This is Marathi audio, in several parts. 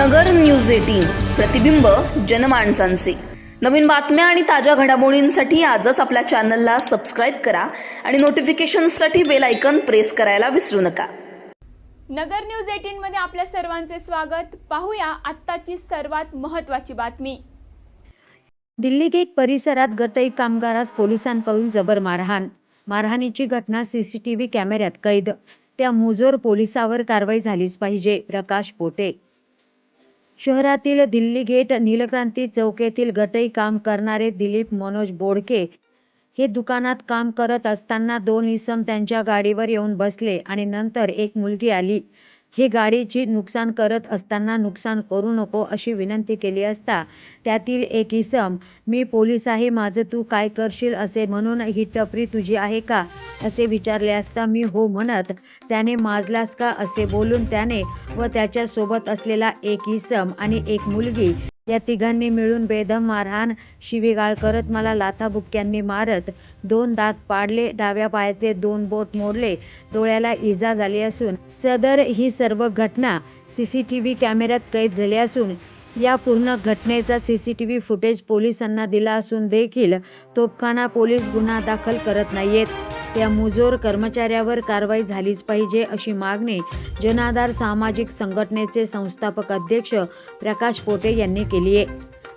नगर न्यूज एटीन प्रतिबिंब जनमानसांचे. नवीन बातम्या आणि ताज्या घडामोडींसाठी आजच आपल्या चॅनलला सबस्क्राईब करा आणि नोटिफिकेशन्ससाठी बेल ऐकन प्रेस करायला विसरू नका. नगर न्यूज एटीन मध्ये आपल्या सर्वांचे स्वागत. पाहूया आत्ताची सर्वात महत्त्वाची बातमी. दिल्ली गेट परिसरात गटई कामगारास पोलिसांकडून जबर मारहाण. मारहाणीची घटना सीसीटीव्ही कॅमेऱ्यात कैद. त्या मुजोर पोलिसावर कारवाई झालीच पाहिजे प्रकाश पोटे. शहरातील दिल्ली गेट नीलक्रांती चौक येथील गटई काम करणारे दिलीप मनोज बोडके हे दुकानात काम करत असताना दोन इसम त्यांच्या गाडीवर येऊन बसले आणि नंतर एक मुलगी आली. ही गाडीची नुकसान करत असताना नुकसान करू नको अशी विनंती केली असता त्यातील एक इसम मी पोलीस आहे माझं तू काय करशील असे म्हणून ही टपरी तुझी आहे का? असे विचारले असता मी हो म्हणत त्याने माजलास का? असे बोलून त्याने व त्याच्यासोबत असलेला एक इसम आणि एक मुलगी या तिघांनी मिळून बेदम मारहाण शिवीगाळ करत मला लाथाबुक्क्यांनी मारत दोन दात पाडले डाव्या पायाचे दोन बोट मोडले डोळ्याला इजा झाली असून सदर ही सर्व घटना सी सी टी व्ही कॅमेऱ्यात कैद झाली असून या पूर्ण घटनेचा C C T V footage पोलिसांना दिला असून देखील तोपखाना पोलीस गुन्हा दाखल करत नाहीयेत. त्या मुजोर कर्मचाऱ्यावर कारवाई झालीच पाहिजे अशी मागणी जनाधार सामाजिक संघटनेचे संस्थापक अध्यक्ष प्रकाश पोटे यांनी केली आहे.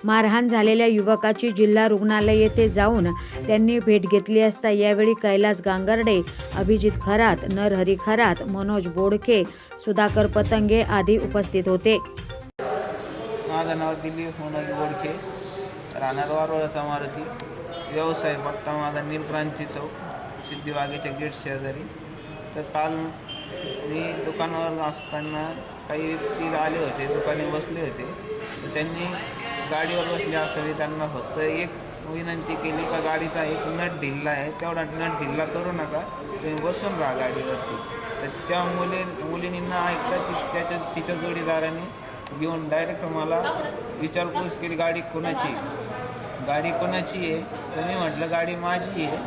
मारहाण झालेल्या युवकाची जिल्हा रुग्णालय येथे जाऊन त्यांनी भेट घेतली असता यावेळी कैलास गांगर्डे अभिजित खरात नरहरी खरात मनोज बोडके सुधाकर पतंगे आदी उपस्थित होते. माझं नाव दिलीप होनगी ओळखे राहणार वारोळ्याचा मारुती. व्यवसाय पत्ता माझा नीलक्रांती चौक सिद्धिवागेच्या गेट शेजारी. तर काल मी दुकानावर असताना काही व्यक्ती आले होते दुकाने बसले होते. तर त्यांनी गाडीवर बसले असताना त्यांना फक्त एक विनंती केली का गाडीचा एक नट ढिल्ला आहे तेवढा नट ढिल्ला करू नका तुम्ही बसून राहा गाडीवरती. तर त्या मुली मुलींनी न ऐकता ती त्याच्या तिच्या जोडीदाराने घेऊन डायरेक्ट मला विचारपूस केली गाडी कोणाची गाडी कोणाची आहे? तर मी म्हटलं गाडी माझी आहे.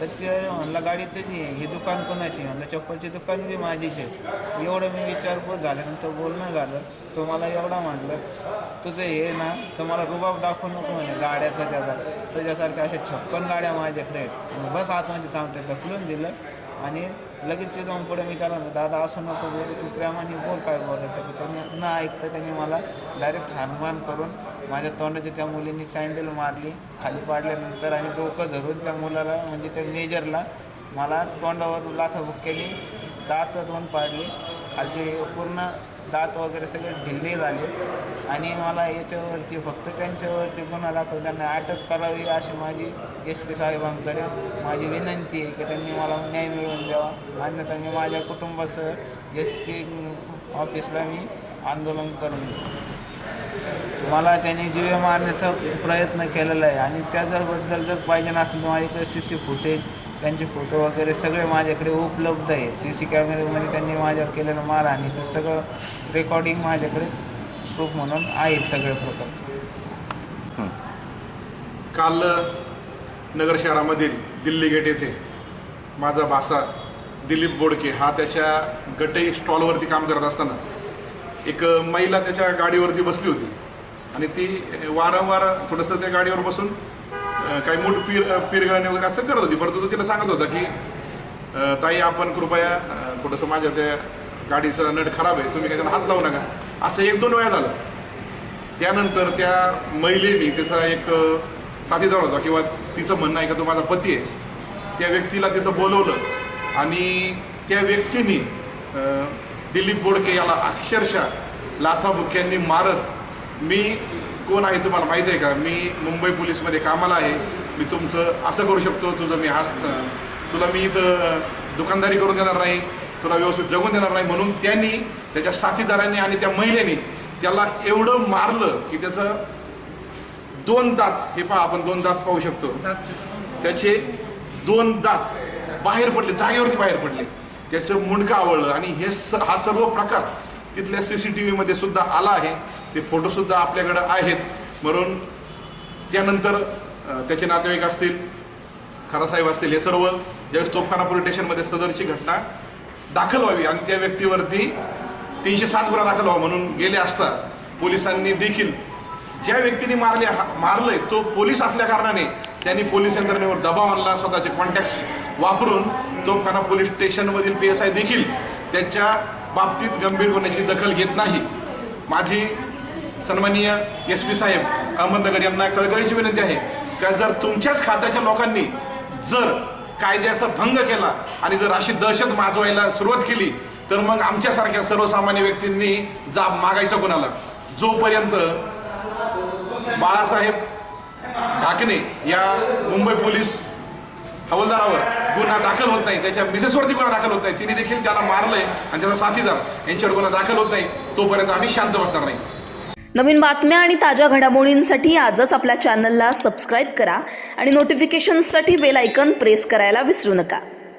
तर ते म्हणलं गाडी तुझी आहे. हे दुकान कोणाची आहे? म्हणलं चप्पलची दुकान बी माझीच आहे. एवढं मी विचारपूस झाल्यानंतर बोलणं झालं. तो मला एवढा म्हटलं तुझं हे ना तर मला रुबाब दाखवू नको म्हणे गाड्याचा त्याचा. तुझ्यासारख्या अशा छप्पन गाड्या माझ्याकडे आहेत. बस आतमध्ये थांबते ढकलून दिलं. आणि लगेच ते जाऊन पुढे मी त्याला दादा असं नको बोलू तू प्रेमाने बोल काय बोलायचं तर त्याने न ऐकता त्याने मला डायरेक्ट हानमान करून माझ्या तोंडाची त्या मुलींनी सँडल मारली खाली पाडल्यानंतर आणि डोकं धरून त्या मुलाला म्हणजे त्या मेजरला मला तोंडावर लाथाबुक केली दात दोन पाडली खालचे पूर्ण दात वगैरे सगळे ढिल्ले झाले. आणि मला याच्यावरती फक्त त्यांच्यावरती गुन्हा दाखल त्यांना अटक करावी अशी माझी एस पी साहेबांकडे माझी विनंती आहे की त्यांनी मला न्याय मिळवून द्यावा. अन्यथा मी माझ्या कुटुंबासह एस पी ऑफिसला मी आंदोलन करून मला त्यांनी जीवे मारण्याचा प्रयत्न केलेला आहे. आणि त्याच्याबद्दल जर पाहिजे नसेल तर माझ्याकडे सी सी फुटेज त्यांचे फोटो वगैरे सगळे माझ्याकडे उपलब्ध आहे सी सी कॅमेऱ्यामध्ये त्यांनी माझ्यावर केलेलं मारहाणीचं सगळं रेकॉर्डिंग माझ्याकडे प्रूफ म्हणून आहेत सगळ्या प्रकारचे काल नगर शहरामधील दिल्ली गेट येथे माझा भासा दिलीप बोडके हा त्याच्या गटई स्टॉलवरती काम करत असताना एक महिला त्याच्या गाडीवरती बसली होती. आणि ती वारंवार थोडंसं त्या गाडीवर बसून काही मोठ पीर पिरगळणे वगैरे असं करत होती. परंतु तो तिला सांगत होता की ताई आपण कृपया थोडंसं माझ्या त्या गाडीचा नट खराब आहे. तुम्ही काय त्याला हात लावू नका. असं एक दोन वेळा झालं. त्यानंतर त्या महिलेने त्याचा एक साथीदार होता किंवा तिचं म्हणणं आहे का तो माझा पती आहे. त्या व्यक्तीला तिचं बोलवलं आणि त्या व्यक्तीने दिलीप बोडके याला अक्षरशः लाथाबुक्यांनी मारत मी कोण आहे तुम्हाला माहीत आहे का? मी मुंबई पोलीसमध्ये कामाला आहे. मी तुमचं असं करू शकतो तुझं मी हास तुला मी इथं दुकानदारी करून देणार नाही तुला व्यवस्थित जगून देणार नाही म्हणून त्यांनी त्याच्या साथीदारांनी आणि त्या महिलेने त्याला एवढं मारलं की त्याचं दोन दात हे पहा आपण दोन दात पाहू शकतो. त्याचे दोन दात बाहेर पडले जागेवरती बाहेर पडले. त्याचं मुंडकं आवळलं आणि हे स हा सर्व प्रकार तिथल्या सी सी टी व्हीमध्ये सुद्धा आला आहे. ते फोटोसुद्धा आपल्याकडं आहेत. म्हणून त्यानंतर त्याचे नातेवाईक असतील खरासाहेब असतील हे सर्व ज्यावेळेस तोफखाना पोलीस स्टेशनमध्ये सदरची घटना दाखल व्हावी आणि त्या व्यक्तीवरती तीनशे सात गुन्हा दाखल व्हावा म्हणून गेले असता पोलिसांनी देखील ज्या व्यक्तीने मारले हा- मारलंय तो पोलीस असल्या कारणाने त्यांनी पोलीस यंत्रणेवर दबाव आणला स्वतःचे कॉन्टॅक्ट वापरून तोफखाना पोलीस स्टेशनमधील पी एस आय देखील त्याच्या बाबतीत गंभीर होण्याची दखल घेत नाही. माझी सन्माननीय एस पी साहेब अहमदनगर यांना कळकळीची विनंती आहे का जर तुमच्याच खात्याच्या लोकांनी जर कायद्याचा भंग केला आणि जर अशी दहशत माजवायला सुरुवात केली तर मग आमच्यासारख्या सर्वसामान्य व्यक्तींनी जाब मागायचा कोणाला? जोपर्यंत बाळासाहेब ढाकणे या मुंबई पोलीस हवालदारावर गुन्हा दाखल होत नाही त्याच्या मिसेसवरती गुन्हा दाखल होत नाही तिने देखील त्याला मारलंय आणि त्याचा साथीदार यांच्यावर गुन्हा दाखल होत नाही तोपर्यंत आम्ही शांत बसणार नाही. नवीन बातम्या आणि ताज्या घडामोडींसाठी आजच आपल्या चॅनलला सबस्क्राईब करा आणि नोटिफिकेशन्ससाठी बेल ऐकन प्रेस करायला विसरू नका.